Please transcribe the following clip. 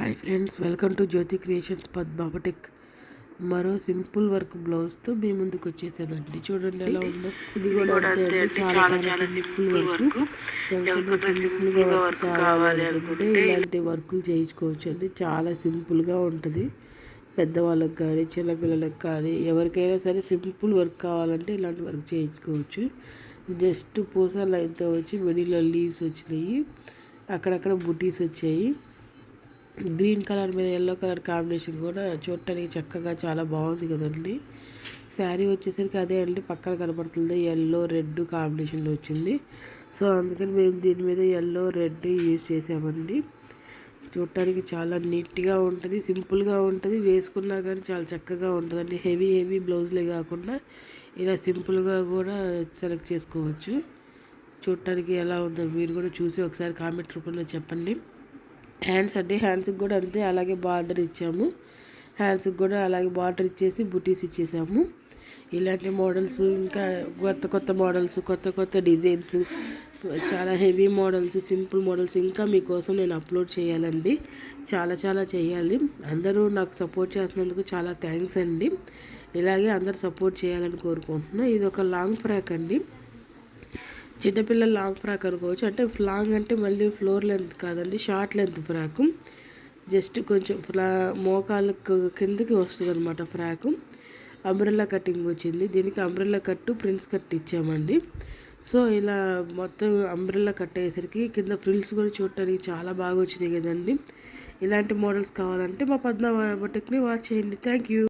Hi friends welcome to Jyothi creations పద్మాపటిక్ మరో simple work బ్లౌజ్తో మీ ముందుకు వచ్చేసానండి చూడండి ఎలా ఉందో. ఇది కూడా చాలా చాలా సింపుల్ వర్క్. ఎవరికైనా సింపుల్గా వర్క్ కావాలి అనుకుంటే ఇలాంటి వర్కులు చేయించుకోవచ్చు అండి చాలా సింపుల్గా ఉంటుంది. పెద్దవాళ్ళకి కానీ చిన్నపిల్లలకు కానీ ఎవరికైనా సరే సింపుల్ వర్క్ కావాలంటే ఇలాంటి వర్క్ చేయించుకోవచ్చు. జస్ట్ పూస లైన్తో వచ్చి మిడిల్లో లీవ్స్ వచ్చినాయి. అక్కడక్కడ బుటీస్ వచ్చాయి. గ్రీన్ కలర్ మీద ఎల్లో కలర్ కాంబినేషన్ కూడా చూడటానికి చక్కగా చాలా బాగుంది కదండి. శారీ వచ్చేసరికి అదే అండి పక్కన కనపడుతుంది ఎల్లో రెడ్ కాంబినేషన్లో వచ్చింది. సో అందుకని మేము దీని మీద ఎల్లో రెడ్ యూజ్ చేసామండి. చూడటానికి చాలా నీట్గా ఉంటుంది సింపుల్గా ఉంటుంది. వేసుకున్నా కానీ చాలా చక్కగా ఉంటుందండి. హెవీ హెవీ బ్లౌజ్లే కాకుండా ఇలా సింపుల్గా కూడా సెలెక్ట్ చేసుకోవచ్చు. చూడటానికి ఎలా ఉందో మీరు కూడా చూసి ఒకసారి కామెంట్ రూపంలో చెప్పండి. హ్యాండ్స్ అంటే హ్యాండ్స్కి కూడా అంతే అలాగే బార్డర్ ఇచ్చాము. హ్యాండ్స్కి కూడా అలాగే బార్డర్ ఇచ్చేసి బుటీస్ ఇచ్చేసాము. ఇలాంటి మోడల్స్ ఇంకా కొత్త కొత్త మోడల్స్ కొత్త కొత్త డిజైన్స్ చాలా హెవీ మోడల్స్ సింపుల్ మోడల్స్ ఇంకా మీకోసం నేను అప్లోడ్ చేయాలండి. చాలా చాలా చేయాలి. అందరూ నాకు సపోర్ట్ చేస్తున్నందుకు చాలా థ్యాంక్స్ అండి. ఇలాగే అందరు సపోర్ట్ చేయాలని కోరుకుంటున్నాను ఇది ఒక లాంగ్ ఫ్రాక్ అండి. చిన్నపిల్లల లాంగ్ ఫ్రాక్ అనుకోవచ్చు. అంటే లాంగ్ అంటే మళ్ళీ ఫ్లోర్ లెంత్ కాదండి షార్ట్ లెంత్ ఫ్రాక్. జస్ట్ కొంచెం ఫ్లా మోకాలు కిందకి వస్తుంది అనమాట ఫ్రాక్. అంబ్రెల్లా కటింగ్ వచ్చింది. దీనికి అంబ్రెల్లా కట్టు ప్రిన్స్ కట్ ఇచ్చామండి. సో ఇలా మొత్తం అంబ్రెల్లా కట్ అయ్యేసరికి కింద ఫ్రిల్స్ కూడా చూడటానికి చాలా బాగా వచ్చినాయి కదండి. ఇలాంటి మోడల్స్ కావాలంటే మా పద్మ వాచ్ చేయండి. Thank you.